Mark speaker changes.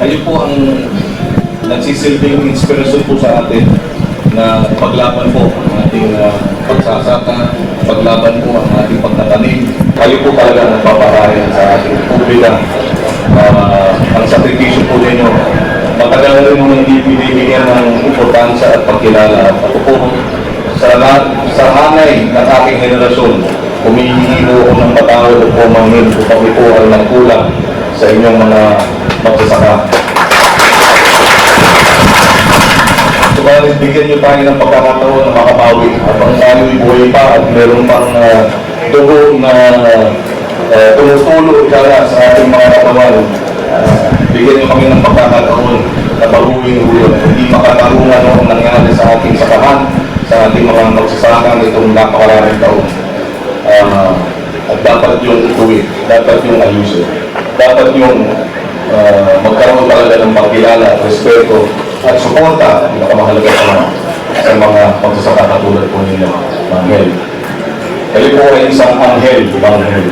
Speaker 1: Kayo po ang nagsisilbing inspirasyon po sa atin na paglaban po ang ating uh, pagsasaka, paglaban po ang ating pagtatanim. Kayo po talaga ang nagpapahayan sa ating publika. Ah, ang sakripisyo po ninyo, matagal na rin mo hindi binibigyan ng importansya at pagkilala. Ako po, sa, lahat, sa hanay ng aking henerasyon, humihingi po ng patawad o po mangin upang ito ay nagkulang sa inyong mga magsasaka. Subalit, bigyan niyo tayo ng pagkakataon na makabawi habang tayo'y buhay pa at meron pang uh, dugo na uh, tumutulo kaya sa ating mga katawan. Uh, bigyan niyo kami ng pagkakataon na baguhin yun. Hindi makatarungan ang nangyari sa ating sakahan, sa ating mga magsasaka itong napakaraming taon. Ah, at dapat yung ituwid, dapat yung ayusin, dapat yung ng pagkilala, respeto, at suporta, pinakamahalaga pa naman, sa mga magsasaka katulad po ninyo, Manghel. Kayo po ay isang anghel, Manghel.